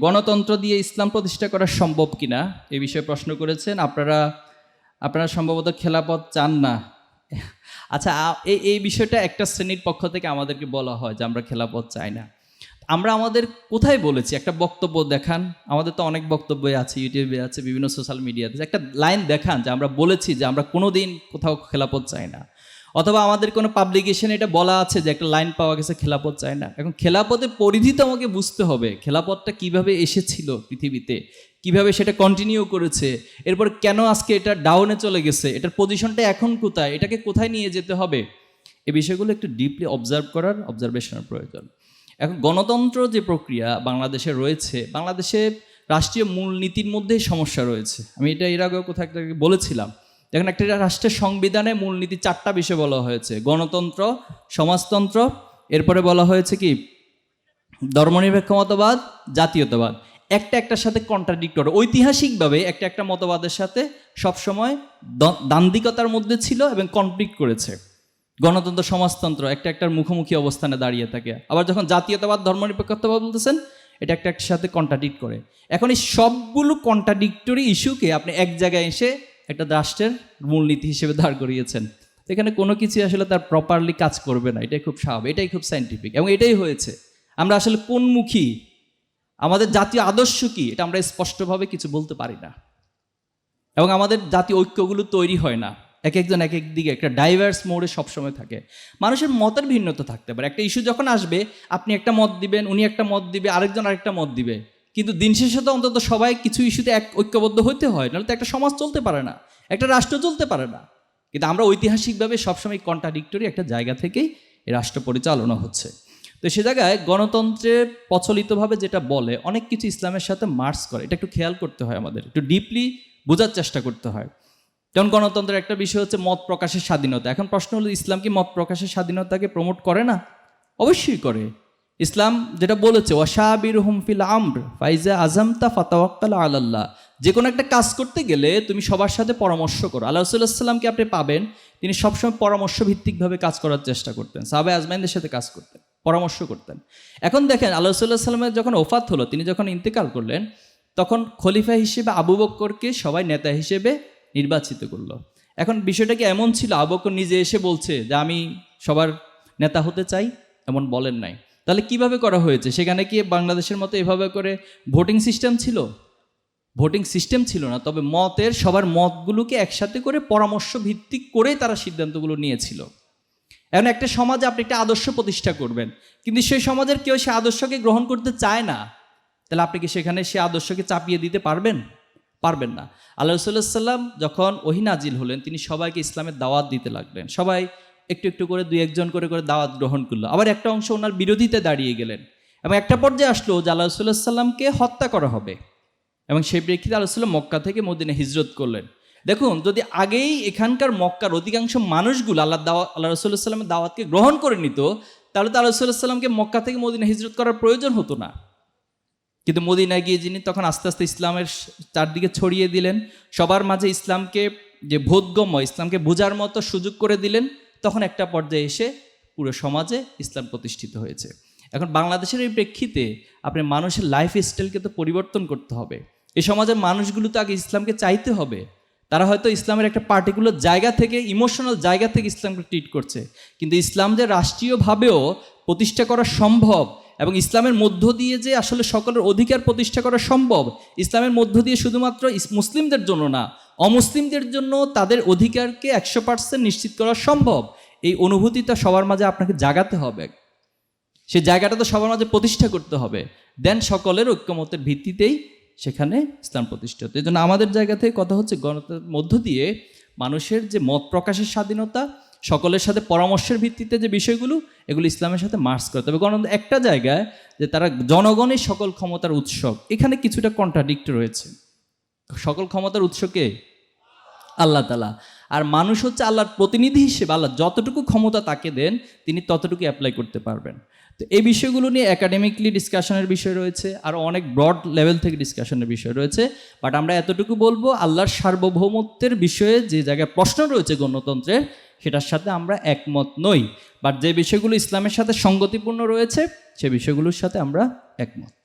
গণতন্ত্র দিয়ে ইসলাম প্রতিষ্ঠা করা সম্ভব কিনা, এ বিষয়ে প্রশ্ন করেছেন। আপনারা আপনারা সম্ভবত খেলাপথ চান না। আচ্ছা এই এই বিষয়টা একটা শ্রেণির পক্ষ থেকে আমাদেরকে বলা হয় যে আমরা খেলাপথ চাই না। আমরা আমাদের কোথায় বলেছি? একটা বক্তব্য দেখান। আমাদের তো অনেক বক্তব্য আছে, ইউটিউবে আছে, বিভিন্ন সোশ্যাল মিডিয়াতে। একটা লাইন দেখান যে আমরা বলেছি যে আমরা কোনো দিন কোথাও খেলাপথ চাই না। অথবা আমাদের কোনো পাবলিকেশনে এটা বলা আছে যে একটা লাইন পাওয়া গেছে, খেলাপথ চায় না। এখন খেলাপথের পরিধি তো আমাকে বুঝতে হবে, খেলাপথটা কীভাবে এসেছিল পৃথিবীতে, কীভাবে সেটা কন্টিনিউ করেছে, এরপর কেন আজকে এটা ডাউনে চলে গেছে, এটার পজিশনটা এখন কোথায়, এটাকে কোথায় নিয়ে যেতে হবে? এই বিষয়গুলো একটু ডিপলি অবজার্ভ করার অবজারভেশনের প্রয়োজন। এখন গণতন্ত্র যে প্রক্রিয়া বাংলাদেশে রয়েছে, বাংলাদেশে রাষ্ট্রীয় মূলনীতির মধ্যেই সমস্যা রয়েছে। আমি এটা এর আগেও কোথাও একটা বলেছিলাম। দেখেন, একটা রাষ্ট্রের সংবিধানে মূলনীতি চারটা বিষয় বলা হয়েছে। গণতন্ত্র, সমাজতন্ত্র, এরপরে বলা হয়েছে কি? ধর্মনিরপেক্ষ মতবাদ জাতীয়তাবাদ। একটা একটার সাথে কন্ট্রাডিক্টর ঐতিহাসিকভাবে একটা একটা মতবাদের সাথে সবসময় দান্দিকতার মধ্যে ছিল এবং কনফ্লিক্ট করেছে। গণতন্ত্র, সমাজতন্ত্র একটা একটার মুখোমুখি অবস্থানে দাঁড়িয়ে থাকে। আবার যখন জাতীয়তাবাদ, ধর্মনিরপেক্ষতাবাদ বলতেছেন, এটা একটা একটার সাথে কন্ট্রাডিক্ট করে। এখন এই সবগুলো কন্ট্রাডিক্টরি ইস্যুকে আপনি এক জায়গায় এসে একটা রাষ্ট্রের মূলনীতি হিসেবে দাঁড় করিয়েছেন। এখানে কোনো কিছু আসলে তার প্রপারলি কাজ করবে না, এটাই খুব স্বাভাবিক, এটাই খুব সাইন্টিফিক এবং এটাই হয়েছে। আমরা আসলে কোনমুখী আমাদের জাতীয় আদর্শ কি? এটা আমরা স্পষ্টভাবে কিছু বলতে পারি না। এবং আমাদের জাতীয় ঐক্যগুলো তৈরি হয় না। এক একজন এক এক দিকে একটা ডাইভার্স মোডে সবসময় থাকে। মানুষের মতের ভিন্নতা থাকতে পারে। একটা ইস্যু যখন আসবে, আপনি একটা মত দিবেন, উনি একটা মত দিবে, আরেকজন আরেকটা মত দিবে। কিন্তু দিন শেষে তো অন্তত সবাই কিছু ইস্যুতে এক ঐক্যবদ্ধ হতে হয়, নাহলে তো একটা সমাজ চলতে পারে না, একটা রাষ্ট্র চলতে পারে না। কিন্তু আমরা ঐতিহাসিকভাবে সবসময় কন্ট্রাডিক্টরি একটা জায়গা থেকেই রাষ্ট্র পরিচালনা হচ্ছে। তো সে জায়গায় গণতন্ত্রে প্রচলিতভাবে যেটা বলে, অনেক কিছু ইসলামের সাথে মার্চ করে, এটা একটু খেয়াল করতে হয় আমাদের, একটু ডিপলি বোঝার চেষ্টা করতে হয়। যেমন গণতন্ত্রের একটা বিষয় হচ্ছে মত প্রকাশের স্বাধীনতা, এখন প্রশ্ন হলো, ইসলাম কি মত প্রকাশের স্বাধীনতাকে প্রমোট করে না? অবশ্যই করে। ইসলাম যেটা বলেছে ওয়াশাবির হুমফিল আমর, ফাইজা আজমতা ফাতাওয়াক্কাল আল্লাহ যে কোনো একটা কাজ করতে গেলে তুমি সবার সাথে পরামর্শ করো। আল্লাহ সাল্লামকে আপনি পাবেন, তিনি সবসময় পরামর্শ ভিত্তিকভাবে কাজ করার চেষ্টা করতেন। সাহাবে আজমাইনদের সাথে কাজ করতেন, পরামর্শ করতেন। এখন দেখেন, আল্লাহ সাল্লাহ সাল্লামের যখন ওফাত হলো, তিনি যখন ইন্তেকাল করলেন, তখন খলিফা হিসেবে আবু বক্করকে সবাই নেতা হিসেবে নির্বাচিত করল। এখন বিষয়টা কি এমন ছিল? আবু বক্কর নিজে এসে বলছে যে, আমি সবার নেতা হতে চাই? এমন বলেন নাই। তাহলে কীভাবে করা হয়েছে? সেখানে কি বাংলাদেশের মতো এভাবে করে ভোটিং সিস্টেম ছিল? ভোটিং সিস্টেম ছিল না, তবে মতের, সবার মতগুলোকে একসাথে করে পরামর্শ ভিত্তিক করেই তারা সিদ্ধান্তগুলো নিয়েছিল। এখন একটা সমাজে আপনি একটা আদর্শ প্রতিষ্ঠা করবেন, কিন্তু সেই সমাজের কেউ সে আদর্শকে গ্রহণ করতে চায় না, তাহলে আপনি কি সেখানে সে আদর্শকে চাপিয়ে দিতে পারবেন? পারবেন না। আল্লাহ সাল্লাম যখন ওহিনাজিল হলেন, তিনি সবাইকে ইসলামের দাওয়াত দিতে লাগলেন। সবাই একটু একটু করে দুই একজন করে করে দাওয়াত গ্রহণ করল। আবার একটা অংশ ওনার বিরোধিতে দাঁড়িয়ে গেলেন। এবং একটা পর্যায়ে আসলো যে আল্লাহ সাল্লামকে হত্যা করা হবে। এবং সেই প্রেক্ষিতে আল্লাহ মক্কা থেকে মদিনে হিজরত করলেন। দেখুন, যদি আগেই এখানকার মক্কার অধিকাংশ মানুষগুলো আল্লাহ দাওয়া, আল্লাহ রসুল্লাহ সাল্লামের দাওয়াতকে গ্রহণ করে নিত, তাহলে তো আল্লাহ সাল্লামকে মক্কা থেকে মদিনা হিজরত করার প্রয়োজন হতো না। কিন্তু মদিনায় গিয়ে যিনি তখন আস্তে আস্তে ইসলামের চারদিকে ছড়িয়ে দিলেন, সবার মাঝে ইসলামকে যে বোধগম্য, ইসলামকে বোঝার মতো সুযোগ করে দিলেন তখন একটা পর্যায়ে এসে পুরো সমাজে ইসলাম প্রতিষ্ঠিত হয়েছে। এখন বাংলাদেশের এই প্রেক্ষিতে আপনি মানুষের লাইফ স্টাইলকে তো পরিবর্তন করতে হবে। এই সমাজের মানুষগুলো তো আগে ইসলামকে চাইতে হবে। তারা হয়তো ইসলামের একটা পার্টিকুলার জায়গা থেকে ইমোশনাল জায়গা থেকে ইসলামকে ট্রিট করছে। কিন্তু ইসলাম যে রাষ্ট্রীয়ভাবেও প্রতিষ্ঠা করা সম্ভব এবং ইসলামের মধ্য দিয়ে যে আসলে সকলের অধিকার প্রতিষ্ঠা করা সম্ভব, ইসলামের মধ্য দিয়ে শুধুমাত্র মুসলিমদের জন্য না অমুসলিমদের জন্য তাদের অধিকারকে একশো পার্সেন্ট নিশ্চিত করা সম্ভব। এই অনুভূতিটা সবার মাঝে আপনাকে জাগাতে হবে। সে জায়গাটা তো সবার মাঝে প্রতিষ্ঠা করতে হবে। দেন সকলের ঐক্যমতের ভিত্তিতেই সেখানে ইসলাম প্রতিষ্ঠিত এই জন্য আমাদের জায়গা থেকে কথা হচ্ছে গণতন্ত্রের মধ্য দিয়ে মানুষের যে মত প্রকাশের স্বাধীনতা, সকলের সাথে পরামর্শের ভিত্তিতে যে বিষয়গুলো, এগুলো ইসলামের সাথে মার্চ করতে হবে গণতন্ত্র একটা জায়গায় যে তারা জনগণের সকল ক্ষমতার উৎসব এখানে কিছুটা কন্ট্রাডিক্ট রয়েছে। সকল ক্ষমতার উৎসকে আল্লাহ তালা আর মানুষ হচ্ছে আল্লাহর প্রতিনিধি হিসেবে, আল্লাহ যতটুকু ক্ষমতা তাকে দেন, তিনি ততটুকু অ্যাপ্লাই করতে পারবেন। তো এই বিষয়গুলো নিয়ে একাডেমিকলি ডিসকাশনের বিষয় রয়েছে, আর অনেক ব্রড লেভেল থেকে ডিসকাশনের বিষয় রয়েছে বাট আমরা এতটুকু বলব, আল্লাহর সার্বভৌমত্বের বিষয়ে যে জায়গায় প্রশ্ন রয়েছে গণতন্ত্রের, সেটার সাথে আমরা একমত নই। বাট যে বিষয়গুলো ইসলামের সাথে সঙ্গতিপূর্ণ রয়েছে, সে বিষয়গুলোর সাথে আমরা একমত।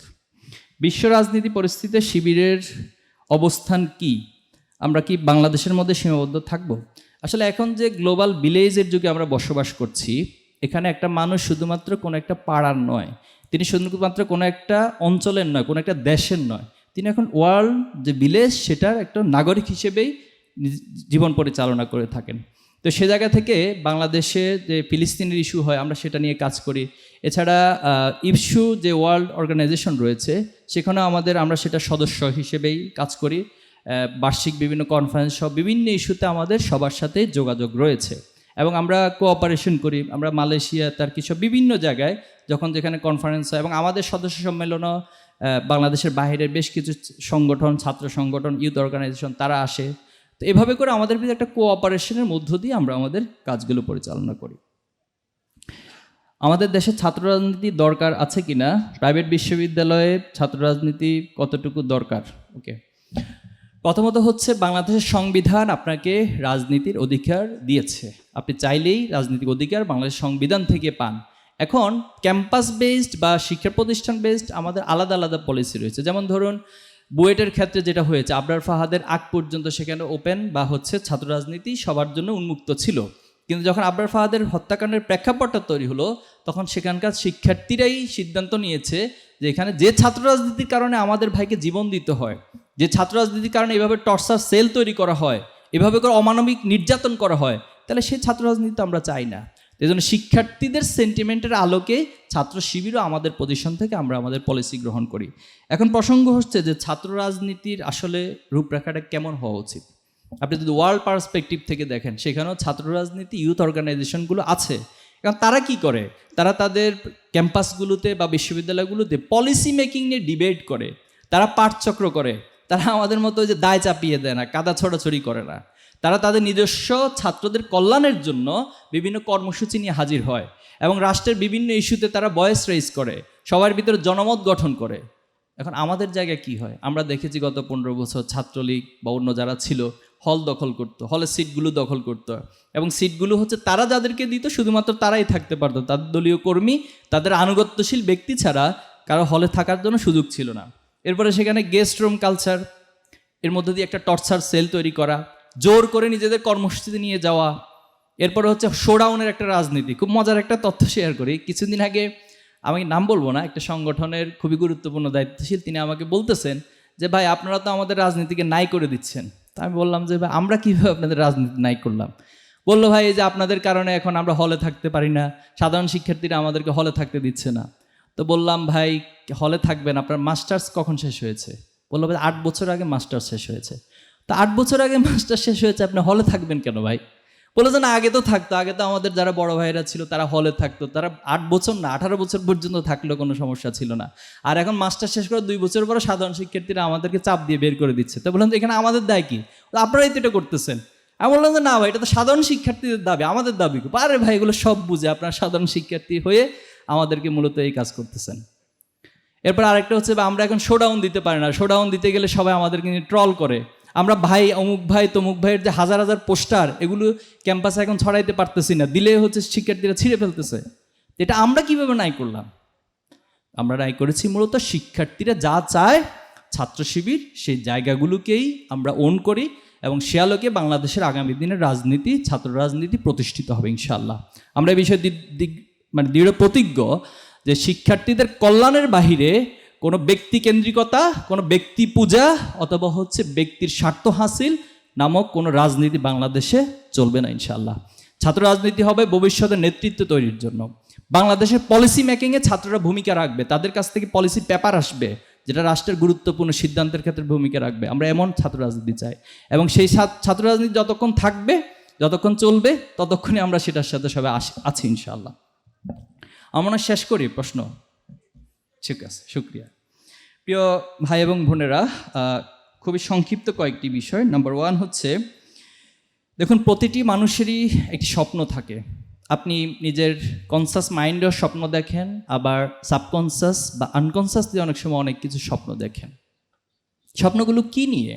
বিশ্ব রাজনীতি পরিস্থিতিতে শিবিরের অবস্থান কি? আমরা কি বাংলাদেশের মধ্যে সীমাবদ্ধ থাকব? আসলে এখন যে গ্লোবাল ভিলেজের যুগে আমরা বসবাস করছি, এখানে একটা মানুষ শুধুমাত্র কোনো একটা পাড়ার নয়, তিনি শুধুমাত্র কোনো একটা অঞ্চলের নয়, কোনো একটা দেশের নয়। তিনি এখন ওয়ার্ল্ড যে ভিলেজ, সেটার একটা নাগরিক হিসেবেই জীবন পরিচালনা করে থাকেন। তো সে জায়গা থেকে বাংলাদেশে যে ফিলিস্তিনের ইস্যু হয়, আমরা সেটা নিয়ে কাজ করি। এছাড়া ইস্যু যে ওয়ার্ল্ড অর্গানাইজেশন রয়েছে, সেখানেও আমাদের আমরা সেটা সদস্য হিসেবেই কাজ করি। বার্ষিক বিভিন্ন কনফারেন্স সব বিভিন্ন ইস্যুতে আমাদের সবার সাথে যোগাযোগ রয়েছে। এবং আমরা কোঅপারেশন করি। আমরা মালয়েশিয়া তার কিছু বিভিন্ন জায়গায় যখন যেখানে কনফারেন্স হয় এবং আমাদের সদস্য সম্মেলনও বাংলাদেশের বাইরের বেশ কিছু সংগঠন, ছাত্র সংগঠন ইউথ অর্গানাইজেশন তারা আসে। তো এভাবে করে আমাদের ভিতরে একটা কোঅপারেশনের মধ্য দিয়ে আমরা আমাদের কাজগুলো পরিচালনা করি। আমাদের দেশে ছাত্র রাজনীতি দরকার আছে কিনা? প্রাইভেট বিশ্ববিদ্যালয়ে ছাত্র রাজনীতি কতটুকু দরকার? ওকে প্রথমত হচ্ছে বাংলাদেশের সংবিধান আপনাকে রাজনীতির অধিকার দিয়েছে। আপনি চাইলেই রাজনৈতিক অধিকার বাংলাদেশ সংবিধান থেকে পান। এখন ক্যাম্পাস বেসড বা শিক্ষা প্রতিষ্ঠান বেসড আমাদের আলাদা আলাদা পলিসি রয়েছে। যেমন ধরুন, বুয়েটের ক্ষেত্রে যেটা হয়েছে, আবরার ফাহাদের আগ পর্যন্ত সেখানে ওপেন বা হচ্ছে ছাত্র রাজনীতি সবার জন্য উন্মুক্ত ছিল। কিন্তু যখন আবরার ফাহাদের হত্যাকাণ্ডের প্রেক্ষাপটটা তৈরি হলো, তখন সেখানকার শিক্ষার্থীরাই সিদ্ধান্ত নিয়েছে যে এখানে যে ছাত্র রাজনীতির কারণে আমাদের ভাইকে জীবন দিতে হয়, যে ছাত্র রাজনীতির কারণে এভাবে টর্চার সেল তৈরি করা হয়, এভাবে করে অমানবিক নির্যাতন করা হয়, তাহলে সেই ছাত্র রাজনীতি আমরা চাই না। এই জন্য শিক্ষার্থীদের সেন্টিমেন্টের আলোকে ছাত্র শিবিরও আমাদের পজিশন থেকে আমরা আমাদের পলিসি গ্রহণ করি। এখন প্রসঙ্গ হচ্ছে যে ছাত্র রাজনীতির আসলে রূপরেখাটা কেমন হওয়া উচিত? আপনি যদি ওয়ার্ল্ড পার্সপেক্টিভ থেকে দেখেন, সেখানেও ছাত্র রাজনীতি ইউথ অর্গানাইজেশনগুলো আছে। কারণ তারা কি করে? তারা তাদের ক্যাম্পাসগুলোতে বা বিশ্ববিদ্যালয়গুলোতে পলিসি মেকিং নিয়ে ডিবেট করে। তারা পাঠচক্র করে। তারা আমাদের মতো যে দায় চাপিয়ে দেয় না, কাদা ছড়াছড়ি করে না। তারা তাদের নিজস্ব ছাত্রদের কল্যাণের জন্য বিভিন্ন কর্মসূচি নিয়ে হাজির হয় এবং রাষ্ট্রের বিভিন্ন ইস্যুতে তারা ভয়েস রেজ করে, সবার ভিতরে জনমত গঠন করে। এখন আমাদের জায়গায় কি হয়? আমরা দেখেছি গত পনেরো বছর ছাত্রলীগ বা অন্য যারা ছিল হল দখল করতো, হলের সিটগুলো দখল করতো। এবং সিটগুলো হচ্ছে তারা যাদেরকে দিত, শুধুমাত্র তারাই থাকতে পারতো। তাদের দলীয় কর্মী, তাদের আনুগত্যশীল ব্যক্তি ছাড়া কারও হলে থাকার জন্য সুযোগ ছিল না। এরপরে সেখানে গেস্ট রুম কালচার এর মধ্যে দিয়ে একটা টর্চার সেল তৈরি করা, জোর করে নিজেদের কর্মসূচিতে নিয়ে যাওয়া। এরপরে হচ্ছে শোডাউনের একটা রাজনীতি, খুব মজার একটা তথ্য শেয়ার করি। কিছুদিন আগে আমি নাম বলব না, একটা সংগঠনের খুবই গুরুত্বপূর্ণ দায়িত্বশীল, তিনি আমাকে বলতেছেন যে, ভাই, আপনারা তো আমাদের রাজনীতিকে নাই করে দিচ্ছেন। তা আমি বললাম যে, ভাই, আমরা কীভাবে আপনাদের রাজনীতি নাই করলাম? বলল, ভাই, এই যে আপনাদের কারণে এখন আমরা হলে থাকতে পারি না, সাধারণ শিক্ষার্থীরা আমাদেরকে হলে থাকতে দিচ্ছে না। তো বললাম, ভাই, হলে থাকবেন, আপনার মাস্টার্স কখন শেষ হয়েছে? বলল, ভাই, আট বছর আগে মাস্টার্স শেষ হয়েছে। তো আট বছর আগে মাস্টার্স শেষ হয়েছে, আপনি হলে থাকবেন কেন, ভাই? বলে যে না, আগে তো থাকতো, আগে তো আমাদের যারা বড় ভাইরা ছিল তারা হলে থাকতো। তারা আট বছর না, আঠারো বছর পর্যন্ত থাকলেও কোনো সমস্যা ছিল না। আর এখন মাস্টার শেষ করে দুই বছর পরে সাধারণ শিক্ষার্থীরা আমাদেরকে চাপ দিয়ে বের করে দিচ্ছে। তো বললাম যে, এখানে আমাদের দায় কি? আপনারাই তো এটা করতেছেন। আমি বললাম যে, না ভাই, এটা তো সাধারণ শিক্ষার্থীদের দাবি, আমাদের দাবি? আরে ভাই, এগুলো সব বুঝে আপনারা সাধারণ শিক্ষার্থী হয়ে আমাদেরকে মূলত এই কাজ করতেছেন। এরপর আরেকটা হচ্ছে, আমরা এখন শোডাউন দিতে পারি না। শোডাউন দিতে গেলে সবাই আমাদেরকে নিয়ে ট্রল করে। আমরা ভাই, অমুক ভাই, তমুক ভাইয়ের যে হাজার হাজার পোস্টার, এগুলো ক্যাম্পাসে এখন ছড়াইতে পারতেছি না। দিলে হচ্ছে শিক্ষার্থীরা ছিঁড়ে ফেলতেছে। এটা আমরা কীভাবে নাই করলাম? আমরা নাই করেছি মূলত শিক্ষার্থীরা যা চায় ছাত্র শিবির সেই জায়গাগুলোকেই আমরা ওন করি এবং সে আলোকে বাংলাদেশের আগামী দিনের রাজনীতি, ছাত্র রাজনীতি প্রতিষ্ঠিত হবে ইনশাল্লাহ আমরা এই বিষয়ে মানে দৃঢ় প্রতিজ্ঞ যে শিক্ষার্থীদের কল্যাণের বাহিরে কোনো ব্যক্তি কেন্দ্রিকতা, কোনো ব্যক্তি পূজা অথবা হচ্ছে ব্যক্তির স্বার্থ হাসিল নামক কোনো রাজনীতি বাংলাদেশে চলবে না ইনশাল্লাহ ছাত্র রাজনীতি হবে ভবিষ্যতের নেতৃত্ব তৈরির জন্য। বাংলাদেশের পলিসি মেকিংয়ে ছাত্ররা ভূমিকা রাখবে। তাদের কাছ থেকে পলিসি পেপার আসবে যেটা রাষ্ট্রের গুরুত্বপূর্ণ সিদ্ধান্তের ক্ষেত্রে ভূমিকা রাখবে। আমরা এমন ছাত্র রাজনীতি চাই। এবং সেই ছাত্র- রাজনীতি যতক্ষণ থাকবে, যতক্ষণ চলবে, ততক্ষণই আমরা সেটার সাথে সবাই আছি ইনশাল্লাহ আমরা শেষ করি প্রশ্ন। ঠিক আছে, শুক্রিয়া। প্রিয় ভাই এবং বোনেরা খুবই সংক্ষিপ্ত কয়েকটি বিষয়। নাম্বার ওয়ান হচ্ছে, দেখুন, প্রতিটি মানুষেরই একটি স্বপ্ন থাকে। আপনি নিজের কনসাস মাইন্ডেও স্বপ্ন দেখেন, আবার সাবকনসাস বা আনকনসাস দিয়ে অনেক সময় অনেক কিছু স্বপ্ন দেখেন। স্বপ্নগুলো কি নিয়ে?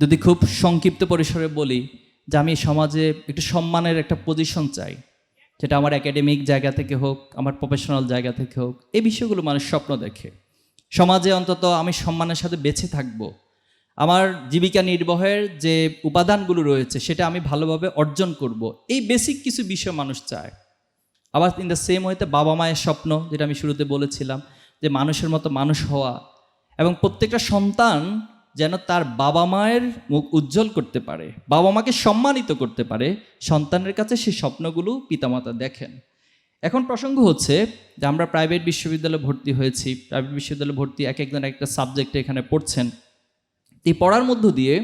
যদি খুব সংক্ষিপ্ত পরিসরে বলি যে আমি সমাজে একটু সম্মানের একটা পজিশন চাই যেটা আমার একাডেমিক জায়গা থেকে হোক, আমার প্রফেশনাল জায়গা থেকে হোক, এই বিষয়গুলো মানুষ স্বপ্ন দেখে। সমাজে অন্তত আমি সম্মানের সাথে বেঁচে থাকব। আমার জীবিকা নির্বাহের যে উপাদানগুলো রয়েছে, সেটা আমি ভালোভাবে অর্জন করব। এই বেসিক কিছু বিষয় মানুষ চায়। আবার ইন দ্য সেম ওয়েতে বাবা মায়ের স্বপ্ন, যেটা আমি শুরুতে বলেছিলাম, যে মানুষের মতো মানুষ হওয়া এবং প্রত্যেকটা সন্তান যেন তার বাবা মায়ের মুখ উজ্জ্বল করতে পারে, বাবা মাকে সম্মানিত করতে পারে, সন্তানের কাছে সেই স্বপ্নগুলো পিতামাতা দেখেন। এখন প্রসঙ্গ হচ্ছে যে আমরা প্রাইভেট বিশ্ববিদ্যালয়ে ভর্তি হয়েছি, প্রাইভেট বিশ্ববিদ্যালয়ে ভর্তি এক একজন একটা সাবজেক্টে এখানে পড়ছেন। এই পড়ার মধ্য দিয়ে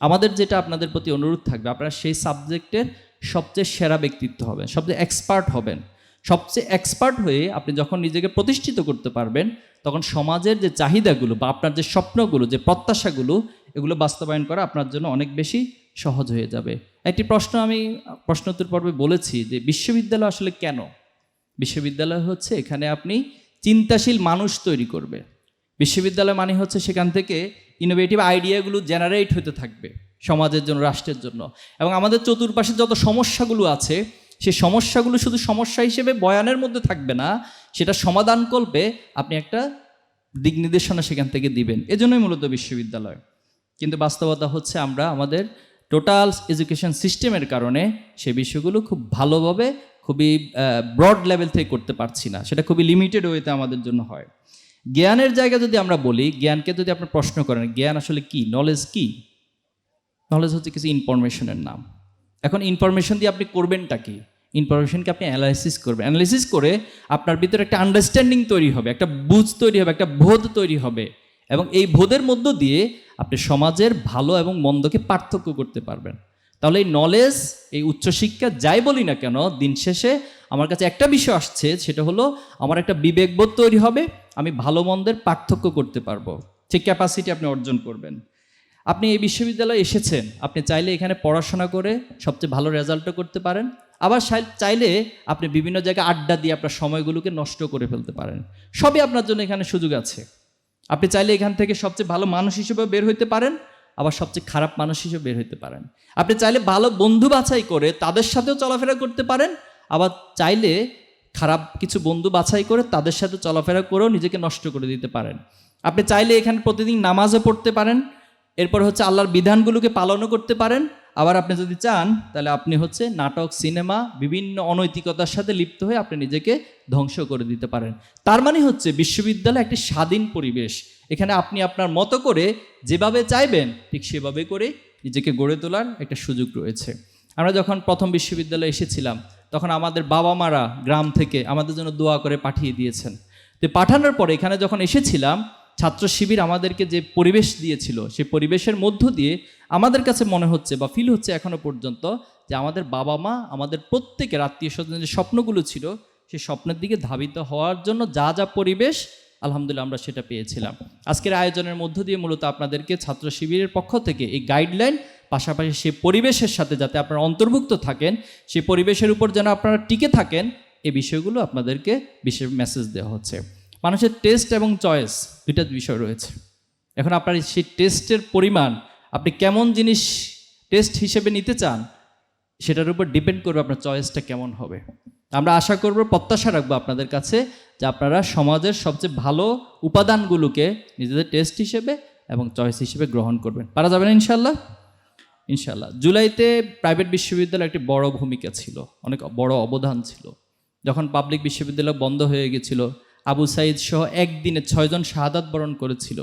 আমাদের যেটা আপনাদের প্রতি অনুরোধ থাকবে, আপনারা সেই সাবজেক্টের সবচেয়ে সেরা ব্যক্তিত্ব হবেন, সবচেয়ে এক্সপার্ট হবেন। সবচেয়ে এক্সপার্ট হয়ে আপনি যখন নিজেকে প্রতিষ্ঠিত করতে পারবেন, তখন সমাজের যে চাহিদাগুলো বা আপনার যে স্বপ্নগুলো, যে প্রত্যাশাগুলো, এগুলো বাস্তবায়ন করা আপনার জন্য অনেক বেশি সহজ হয়ে যাবে। একটি প্রশ্ন আমি, প্রশ্নোত্তর পর্বে বলেছি যে বিশ্ববিদ্যালয় আসলে কেন? বিশ্ববিদ্যালয় হচ্ছে এখানে আপনি চিন্তাশীল মানুষ তৈরি করবে। বিশ্ববিদ্যালয় মানে হচ্ছে সেখান থেকে ইনোভেটিভ আইডিয়াগুলো জেনারেট হতে থাকবে সমাজের জন্য, রাষ্ট্রের জন্য। এবং আমাদের চতুর্পাশে যত সমস্যাগুলো আছে সেই সমস্যাগুলো শুধু সমস্যা হিসেবে বয়ানের মধ্যে থাকবে না, সেটা সমাধান করবে, আপনি একটা দিক নির্দেশনা সেখান থেকে দিবেন। এজন্যই মূলত বিশ্ববিদ্যালয়। কিন্তু বাস্তবতা হচ্ছে আমরা, আমাদের টোটাল এডুকেশন সিস্টেমের কারণে সে বিষয়গুলো খুব ভালোভাবে, খুবই ব্রড লেভেল থেকে করতে পারছি না। সেটা খুবই লিমিটেড ওয়েতে আমাদের জন্য হয়। জ্ঞানের জায়গা যদি আমরা বলি, জ্ঞানকে যদি আপনি প্রশ্ন করেন, জ্ঞান আসলে কি? নলেজ কি? নলেজ হচ্ছে কিছু ইনফরমেশনের নাম। এখন ইনফরমেশন দিয়ে আপনি করবেনটা কি? ইনফরমেশনকে আপনি অ্যানালাইসিস করবেন। অ্যানালাইসিস করে আপনার ভিতরে একটা আন্ডারস্ট্যান্ডিং তৈরি হবে, একটা বুঝ তৈরি হবে, একটা বোধ তৈরি হবে এবং এই বোধের মধ্য দিয়ে আপনি সমাজের ভালো এবং মন্দকে পার্থক্য করতে পারবেন। তাহলে এই নলেজ এই উচ্চশিক্ষা যাই বলি না কেন, দিন শেষে আমার কাছে একটা বিষয় আসছে, সেটা হলো আমার একটা বিবেকবোধ তৈরি হবে, আমি ভালো মন্দের পার্থক্য করতে পারব। সেই ক্যাপাসিটি আপনি অর্জন করবেন। আপনি এই বিশ্ববিদ্যালয়ে এসেছেন, আপনি চাইলে এখানে পড়াশোনা করে সবচেয়ে ভালো রেজাল্টও করতে পারেন। আবার চাইলে আপনি বিভিন্ন জায়গায় আড্ডা দিয়ে আপনার সময়গুলোকে নষ্ট করে ফেলতে পারেন। সবই আপনার জন্য এখানে সুযোগ আছে। আপনি চাইলে এখান থেকে সবচেয়ে ভালো মানুষ হিসেবে বের হইতে পারেন, আবার সবচেয়ে খারাপ মানুষ হিসেবে বের হইতে পারেন। আপনি চাইলে ভালো বন্ধু বাছাই করে তাদের সাথেও চলাফেরা করতে পারেন, আবার চাইলে খারাপ কিছু বন্ধু বাছাই করে তাদের সাথে চলাফেরা করেও নিজেকে নষ্ট করে দিতে পারেন। আপনি চাইলে এখানে প্রতিদিন নামাজও পড়তে পারেন, এরপর হচ্ছে আল্লাহর বিধানগুলোকে পালনও করতে পারেন আবার আপনি যদি চান, তাহলে আপনি হচ্ছে নাটক, সিনেমা, বিভিন্ন অনৈতিকতার সাথে লিপ্ত হয়ে আপনি নিজেকে ধ্বংস করে দিতে পারেন। তার মানে হচ্ছে বিশ্ববিদ্যালয় একটি স্বাধীন পরিবেশ। এখানে আপনি আপনার মতো করে যেভাবে চাইবেন, ঠিক সেভাবে করে নিজেকে গড়ে তোলার একটা সুযোগ রয়েছে। আমরা যখন প্রথম বিশ্ববিদ্যালয়ে এসেছিলাম, তখন আমাদের বাবা মারা গ্রাম থেকে আমাদের জন্য দোয়া করে পাঠিয়ে দিয়েছেন। তো পাঠানোর পরে এখানে যখন এসেছিলাম ছাত্র শিবির আমাদেরকে যে পরিবেশ দিয়েছিল, সেই পরিবেশের মধ্য দিয়ে আমাদের কাছে মনে হচ্ছে বা ফিল হচ্ছে এখনও পর্যন্ত যে আমাদের বাবা মা, আমাদের প্রত্যেকের আত্মীয় স্বজনের যে স্বপ্নগুলো ছিল, সেই স্বপ্নের দিকে ধাবিত হওয়ার জন্য যা যা পরিবেশ, আলহামদুলিল্লাহ আমরা সেটা পেয়েছিলাম। আজকের আয়োজনের মধ্য দিয়ে মূলত আপনাদেরকে ছাত্র শিবিরের পক্ষ থেকে এই গাইডলাইন পাশাপাশি সেই পরিবেশের সাথে যাতে আপনারা অন্তর্ভুক্ত থাকেন, সেই পরিবেশের উপর যেন আপনারা টিকে থাকেন এই বিষয়গুলো আপনাদেরকে বিশেষ মেসেজ দেওয়া হচ্ছে। মানুষের টেস্ট এবং চয়েস দুইটা বিষয় রয়েছে। এখন আপনার সেই টেস্টের পরিমাণ, আপনি কেমন জিনিস টেস্ট হিসেবে নিতে চান, সেটার উপর ডিপেন্ড করবে আপনার চয়েসটা কেমন হবে। আমরা আশা করব, প্রত্যাশা রাখব আপনাদের কাছে যে আপনারা সমাজের সবচেয়ে ভালো উপাদানগুলোকে নিজেদের টেস্ট হিসেবে এবং চয়েস হিসেবে গ্রহণ করবেন। পারা যাবে না ইনশাল্লাহ ইনশাল্লাহ জুলাইতে প্রাইভেট বিশ্ববিদ্যালয় একটি বড় ভূমিকা ছিল, অনেক বড় অবদান ছিল। যখন পাবলিক বিশ্ববিদ্যালয় বন্ধ হয়ে গেছিল আবু সাইদ সহ একদিনে ছয়জন শাহাদাত বরণ করেছিল।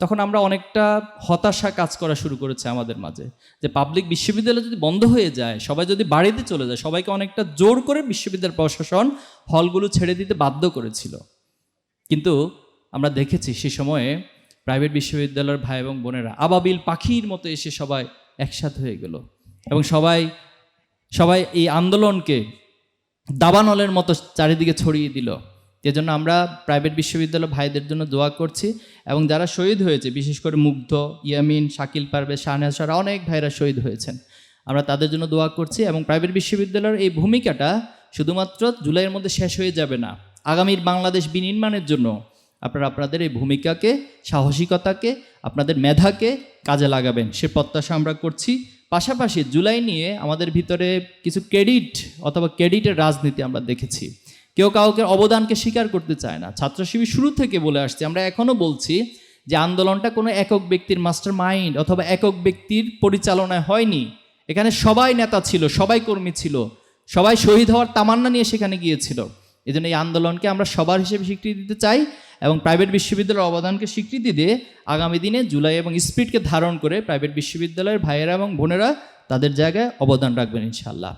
তখন আমরা অনেকটা হতাশা কাজ করা শুরু করেছে আমাদের মাঝে যে পাবলিক বিশ্ববিদ্যালয় যদি বন্ধ হয়ে যায়, সবাই যদি বাড়িতে চলে যায়, সবাইকে অনেকটা জোর করে বিশ্ববিদ্যালয় প্রশাসন হলগুলো ছেড়ে দিতে বাধ্য করেছিল। কিন্তু আমরা দেখেছি সে সময়ে প্রাইভেট বিশ্ববিদ্যালয়ের ভাই এবং বোনেরা আবাবিল পাখির মতো এসে সবাই একসাথ হয়ে গেল এবং সবাই সবাই এই আন্দোলনকে দাবানলের মতো চারিদিকে ছড়িয়ে দিল। এজন্য আমরা প্রাইভেট বিশ্ববিদ্যালয় ভাইদের জন্য দোয়া করছি এবং যারা শহীদ হয়েছে, বিশেষ করে মুগ্ধ, ইয়ামিন, শাকিল পারভেজ শাহনেসারা অনেক ভাইরা শহীদ হয়েছেন। আমরা তাদের জন্য দোয়া করছি এবং প্রাইভেট বিশ্ববিদ্যালয়ের এই ভূমিকাটা শুধুমাত্র জুলাইয়ের মধ্যে শেষ হয়ে যাবে না, আগামীর বাংলাদেশ বিনির্মাণের জন্য আপনারা আপনাদের এই ভূমিকাকে, সাহসিকতাকে, আপনাদের মেধাকে কাজে লাগাবেন। সে প্রত্যাশা আমরা করছি। পাশাপাশি জুলাই নিয়ে আমাদের ভিতরে কিছু ক্রেডিট অথবা ক্রেডিটের রাজনীতি আমরা দেখেছি। কেউ কাউকে অবদানকে স্বীকার করতে চায় না। ছাত্র শিবির শুরু থেকে বলে আসছে, আমরা এখনও বলছি যে আন্দোলনটা কোনো একক ব্যক্তির মাস্টার মাইন্ড অথবা একক ব্যক্তির পরিচালনায় হয়নি। এখানে সবাই নেতা ছিল, সবাই কর্মী ছিল, সবাই শহীদ হওয়ার তামান্না নিয়ে সেখানে গিয়েছিল। এই জন্য এই আন্দোলনকে আমরা সবার হিসেবে স্বীকৃতি দিতে চাই এবং প্রাইভেট বিশ্ববিদ্যালয়ের অবদানকে স্বীকৃতি দিয়ে আগামী দিনে জুলাই এবং স্পিডকে ধারণ করে প্রাইভেট বিশ্ববিদ্যালয়ের ভাইয়েরা এবং বোনেরা তাদের জায়গায় অবদান রাখবেন ইনশাল্লাহ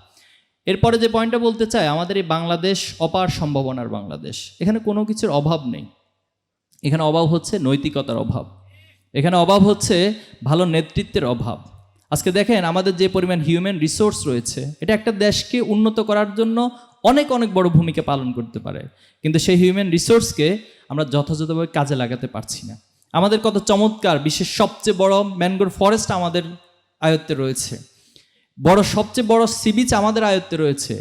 এরপরে যে পয়েন্টটা বলতে চাই, আমাদের এই বাংলাদেশ অপার সম্ভাবনার বাংলাদেশ। এখানে কোনো কিছুর অভাব নেই। এখানে অভাব হচ্ছে নৈতিকতার অভাব। এখানে অভাব হচ্ছে ভালো নেতৃত্বের অভাব। আজকে দেখেন, আমাদের যে পরিমাণ হিউম্যান রিসোর্স রয়েছে, এটা একটা দেশকে উন্নত করার জন্য অনেক অনেক বড় ভূমিকা পালন করতে পারে। কিন্তু সেই হিউম্যান রিসোর্সকে আমরা যথাযথভাবে কাজে লাগাতে পারছি না। আমাদের কত চমৎকার, বিশ্বের সবচেয়ে বড় ম্যানগ্রোভ ফরেস্ট আমাদের আয়ত্তে রয়েছে। বড় সবচেয়ে বড় সি বিচ আমাদের আয়ত্তে রয়েছে।